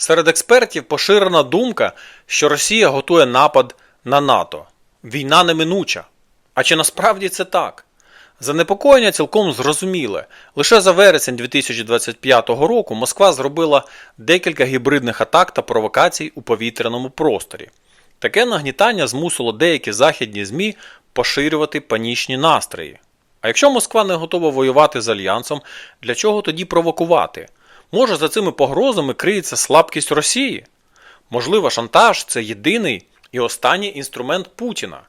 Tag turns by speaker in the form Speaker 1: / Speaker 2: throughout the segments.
Speaker 1: Серед експертів поширена думка, що Росія готує напад на НАТО. Війна неминуча. А чи насправді це так? Занепокоєння цілком зрозуміле. Лише за вересень 2025 року Москва зробила декілька гібридних атак та провокацій у повітряному просторі. Таке нагнітання змусило деякі західні ЗМІ поширювати панічні настрої. А якщо Москва не готова воювати з альянсом, для чого тоді провокувати? Може, за цими погрозами криється слабкість Росії? Можливо, шантаж це єдиний і останній інструмент Путіна.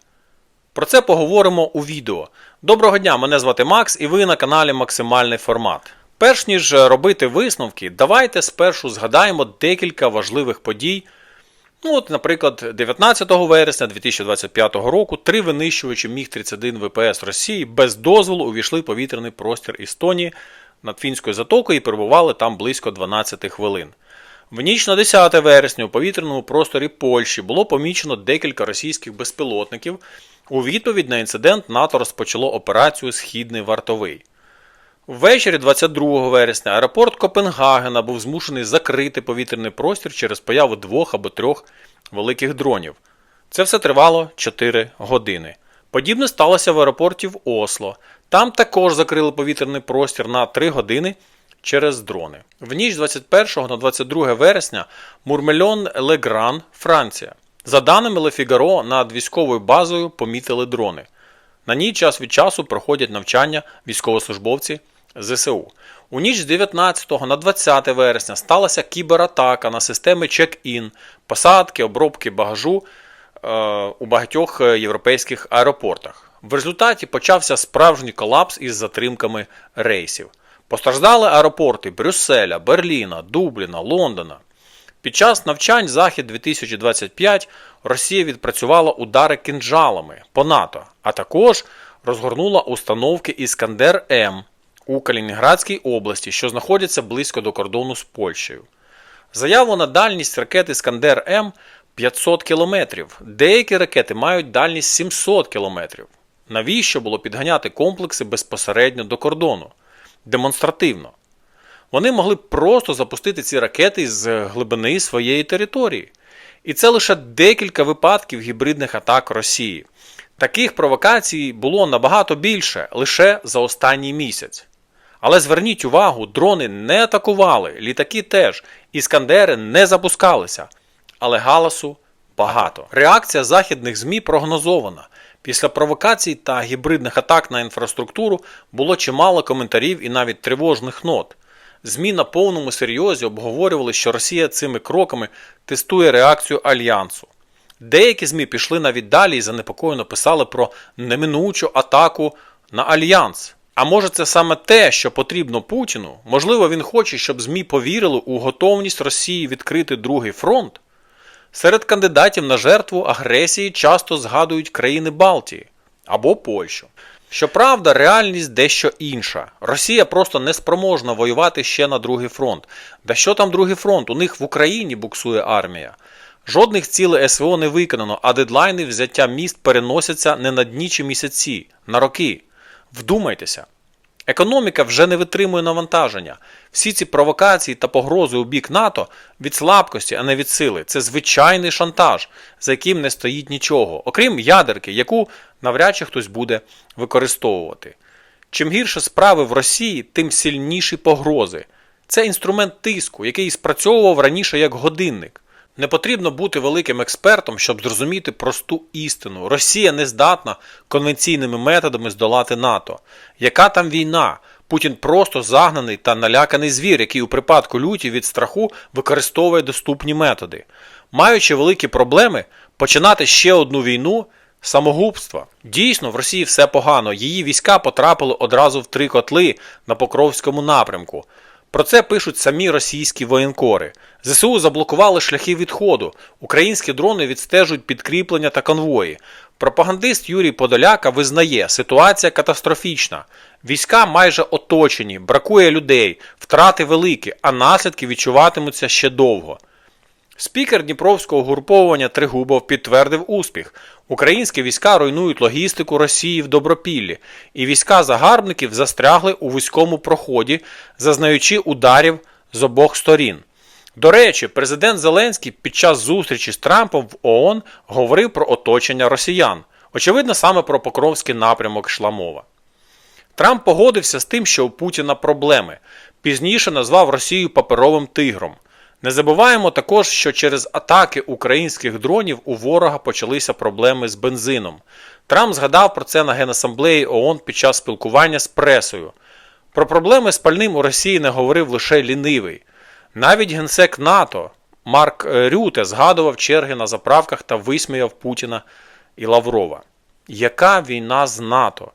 Speaker 1: Про це поговоримо у відео. Доброго дня, мене звати Макс, і ви на каналі Максимальний формат. Перш ніж робити висновки, давайте спершу згадаємо декілька важливих подій. Ну, от, наприклад, 19 вересня 2025 року три винищувачі Міг-31 ВПС Росії без дозволу увійшли в повітряний простір Естонії над Фінською затокою і перебували там близько 12 хвилин. В ніч на 10 вересня у повітряному просторі Польщі було помічено декілька російських безпілотників. У відповідь на інцидент НАТО розпочало операцію Східний вартовий. Ввечері 22 вересня аеропорт Копенгагена був змушений закрити повітряний простір через появу двох або трьох великих дронів. Це все тривало 4 години. Подібне сталося в аеропорті в Осло. Там також закрили повітряний простір на 3 години через дрони. В ніч 21 на 22 вересня Мурмельон Легран, Франція. За даними Le Figaro, над військовою базою помітили дрони. На ній час від часу проходять навчання військовослужбовці ЗСУ. У ніч з 19 на 20 вересня сталася кібератака на системи чек-ін, посадки, обробки багажу е, у багатьох е, європейських аеропортах. В результаті почався справжній колапс із затримками рейсів. Постраждали аеропорти Брюсселя, Берліна, Дубліна, Лондона. Під час навчань Захід 2025 Росія відпрацювала удари кинджалами по НАТО, а також розгорнула установки Іскандер М у Калінінградській області, що знаходяться близько до кордону з Польщею. Заявлена дальність ракет Іскандер М 500 км. Деякі ракети мають дальність 700 км. Навіщо було підганяти комплекси безпосередньо до кордону? Демонстративно. Вони могли просто запустити ці ракети з глибини своєї території. І це лише декілька випадків гібридних атак Росії. Таких провокацій було набагато більше лише за останній місяць. Але зверніть увагу, дрони не атакували, літаки теж, іскандери не запускалися. Але галасу багато. Реакція західних ЗМІ прогнозована. Після провокацій та гібридних атак на інфраструктуру було чимало коментарів і навіть тривожних нот. ЗМІ на повному серйозі обговорювали, що Росія цими кроками тестує реакцію альянсу. Деякі ЗМІ пішли навіть далі і занепокоєно писали про неминучу атаку на альянс. А може це саме те, що потрібно Путіну? Можливо, він хоче, щоб ЗМІ повірили у готовність Росії відкрити другий фронт? Серед кандидатів на жертву агресії часто згадують країни Балтії або Польщу. Щоправда, реальність дещо інша. Росія просто не спроможна воювати ще на другий фронт. Да що там другий фронт? У них в Україні буксує армія. Жодних цілей СВО не виконано, а дедлайни взяття міст переносяться не на дні чи місяці, на роки. Вдумайтеся. Економіка вже не витримує навантаження. Всі ці провокації та погрози у бік НАТО від слабкості, а не від сили. Це звичайний шантаж, за яким не стоїть нічого, окрім ядерки, яку навряд чи хтось буде використовувати. Чим гірше справи в Росії, тим сильніші погрози. Це інструмент тиску, який спрацьовував раніше як годинник. Не потрібно бути великим експертом, щоб зрозуміти просту істину. Росія не здатна конвенційними методами здолати НАТО. Яка там війна? Путін просто загнаний та наляканий звір, який у припадку люті від страху використовує доступні методи. Маючи великі проблеми, починати ще одну війну самогубства. Дійсно, в Росії все погано. Її війська потрапили одразу в три котли на Покровському напрямку. Про це пишуть самі російські воєнкори. ЗСУ заблокували шляхи відходу. Українські дрони відстежують підкріплення та конвої. Пропагандист Юрій Подоляка визнає, ситуація катастрофічна. Війська майже оточені, бракує людей, втрати великі, а наслідки відчуватимуться ще довго. Спікер Дніпровського угруповування Тригубов підтвердив успіх. Українські війська руйнують логістику Росії в Добропіллі, і війська загарбників застрягли у вузькому проході, зазнаючи ударів з обох сторін. До речі, президент Зеленський під час зустрічі з Трампом в ООН говорив про оточення росіян. Очевидно, саме про Покровський напрямок йшла мова. Трамп погодився з тим, що у Путіна проблеми. Пізніше назвав Росію паперовим тигром. Не забуваємо також, що через атаки українських дронів у ворога почалися проблеми з бензином. Трамп згадав про це на Генасамблеї ООН під час спілкування з пресою. Про проблеми з пальним у Росії не говорив лише лінивий. Навіть генсек НАТО Марк е, Рюте згадував черги на заправках та висміяв Путіна і Лаврова. Яка війна з НАТО?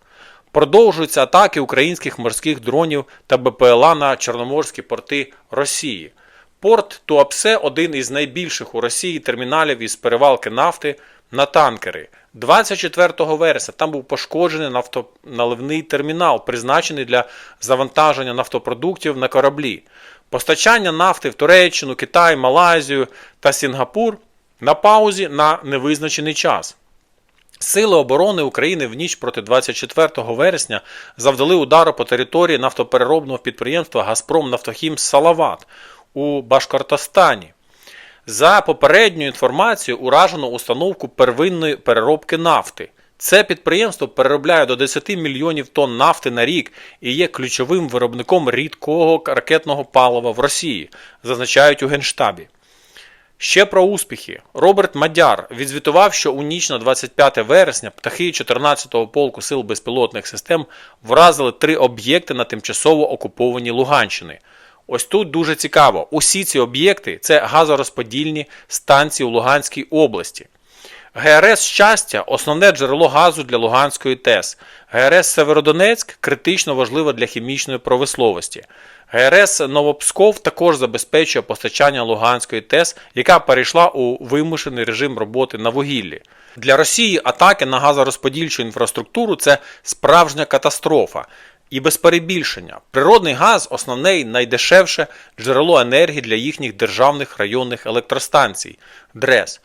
Speaker 1: Продовжуються атаки українських морських дронів та БПЛА на чорноморські порти Росії. Порт Туапсе один із найбільших у Росії терміналів із перевалки нафти на танкери. 24 вересня там був пошкоджений нафтоналивний термінал, призначений для завантаження нафтопродуктів на кораблі. Постачання нафти в Туреччину, Китай, Малайзію та Сінгапур на паузі на невизначений час. Сили оборони України в ніч проти 24 вересня завдали удару по території нафтопереробного підприємства Газпром Нафтохім Салават у Башкортостані. За попередньою інформацією, уражено установку первинної переробки нафти. Це підприємство переробляє до 10 мільйонів тонн нафти на рік і є ключовим виробником рідкого ракетного палива в Росії, зазначають у Генштабі. Ще про успіхи. Роберт Мадяр відзвітував, що у ніч на 25 вересня птахи 14-го полку сил безпілотних систем вразили три об'єкти на тимчасово окупованій Луганщини. Ось тут дуже цікаво. Усі ці об'єкти це газорозподільні станції у Луганській області. ГРС щастя основне джерело газу для Луганської ТЕС. ГРС Северодонецьк критично важлива для хімічної промисловості. ГРС Новопсков також забезпечує постачання Луганської ТЕС, яка перейшла у вимушений режим роботи на вугіллі. Для Росії атаки на газорозподільчу інфраструктуру це справжня катастрофа. І без перебільшення, природний газ основне і найдешевше джерело енергії для їхніх державних районних електростанцій ДРЕС.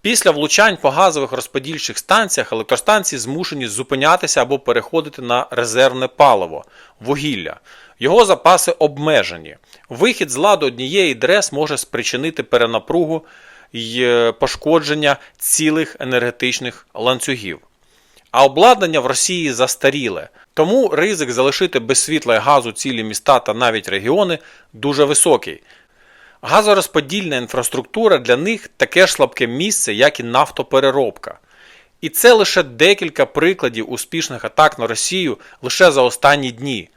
Speaker 1: Після влучань по газових розподільчих станціях електростанції змушені зупинятися або переходити на резервне паливо вугілля. Його запаси обмежені. Вихід з ладу однієї ДРЕС може спричинити перенапругу й е, пошкодження цілих енергетичних ланцюгів. А обладнання в Росії застаріле. Тому ризик залишити без світла і газу цілі міста та навіть регіони дуже високий. Газорозподільна інфраструктура для них таке ж слабке місце, як і нафтопереробка. І це лише декілька прикладів успішних атак на Росію лише за останні дні.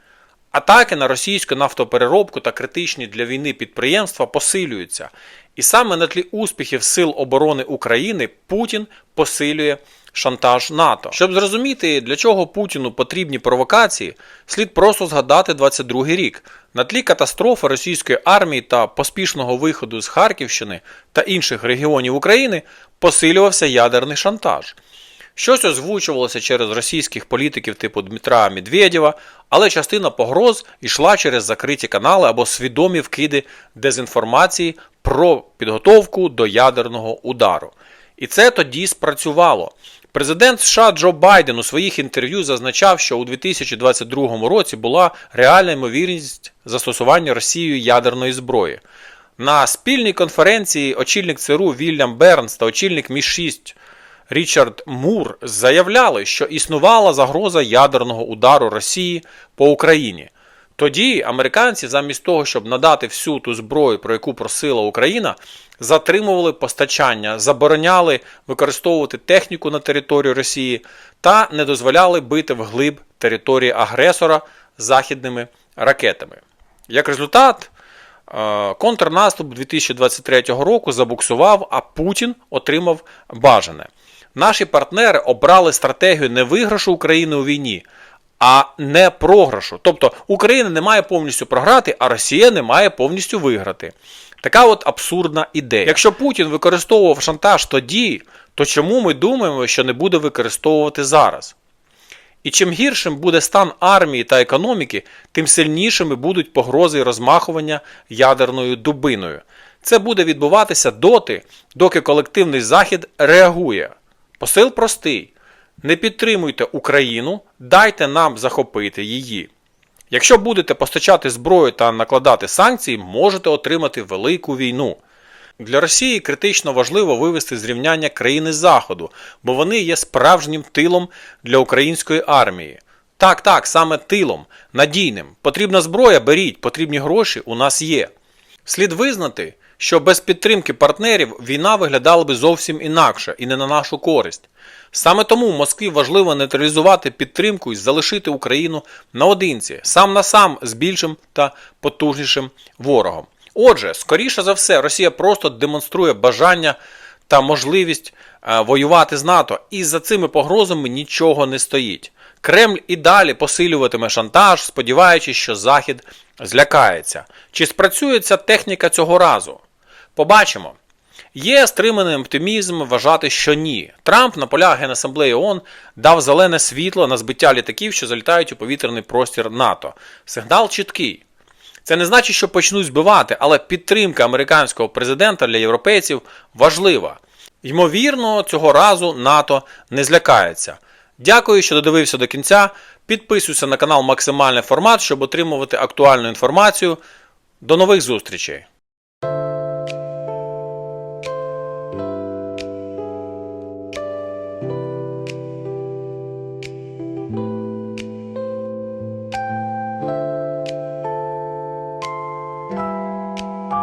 Speaker 1: Атаки на російську нафтопереробку та критичні для війни підприємства посилюються. І саме на тлі успіхів Сил оборони України Путін посилює шантаж НАТО. Щоб зрозуміти, для чого Путіну потрібні провокації, слід просто згадати 22-й рік. На тлі катастрофи російської армії та поспішного виходу з Харківщини та інших регіонів України посилювався ядерний шантаж. Щось озвучувалося через російських політиків типу Дмитра Медведєва, але частина погроз йшла через закриті канали або свідомі вкиди дезінформації про підготовку до ядерного удару. І це тоді спрацювало. Президент США Джо Байден у своїх інтерв'ю зазначав, що у 2022 році була реальна ймовірність застосування Росією ядерної зброї. На спільній конференції очільник ЦРУ Вільям Бернс та очільник Мі 6 Річард Мур заявляли, що існувала загроза ядерного удару Росії по Україні. Тоді американці, замість того, щоб надати всю ту зброю, про яку просила Україна, затримували постачання, забороняли використовувати техніку на території Росії та не дозволяли бити вглиб території агресора західними ракетами. Як результат, е, контрнаступ 2023 року забуксував, а Путін отримав бажане. Наші партнери обрали стратегію не виграшу України у війні, а не програшу. Тобто Україна не має повністю програти, а Росія не має повністю виграти. Така от абсурдна ідея. Якщо Путін використовував шантаж тоді, то чому ми думаємо, що не буде використовувати зараз? І чим гіршим буде стан армії та економіки, тим сильнішими будуть погрози і розмахування ядерною дубиною. Це буде відбуватися доти, доки колективний захід реагує. Посил простий: не підтримуйте Україну, дайте нам захопити її. Якщо будете постачати зброю та накладати санкції, можете отримати велику війну. Для Росії критично важливо вивести з рівняння країни Заходу, бо вони є справжнім тилом для української армії. Так, так, саме тилом, надійним. Потрібна зброя, беріть, потрібні гроші у нас є. Слід визнати, що без підтримки партнерів війна виглядала би зовсім інакше і не на нашу користь. Саме тому Москві важливо нейтралізувати підтримку і залишити Україну наодинці, сам на сам з більшим та потужнішим ворогом. Отже, скоріше за все, Росія просто демонструє бажання та можливість е, воювати з НАТО, і за цими погрозами нічого не стоїть. Кремль і далі посилюватиме шантаж, сподіваючись, що Захід злякається. Чи спрацює ця техніка цього разу? Побачимо. Є стриманий оптимізм вважати, що ні. Трамп на полях Генасамблеї ООН дав зелене світло на збиття літаків, що залітають у повітряний простір НАТО. Сигнал чіткий. Це не значить, що почнуть збивати, але підтримка американського президента для європейців важлива. Ймовірно, цього разу НАТО не злякається. Дякую, що додивився до кінця. Підписуйся на канал Максимальний формат, щоб отримувати актуальну інформацію. До нових зустрічей!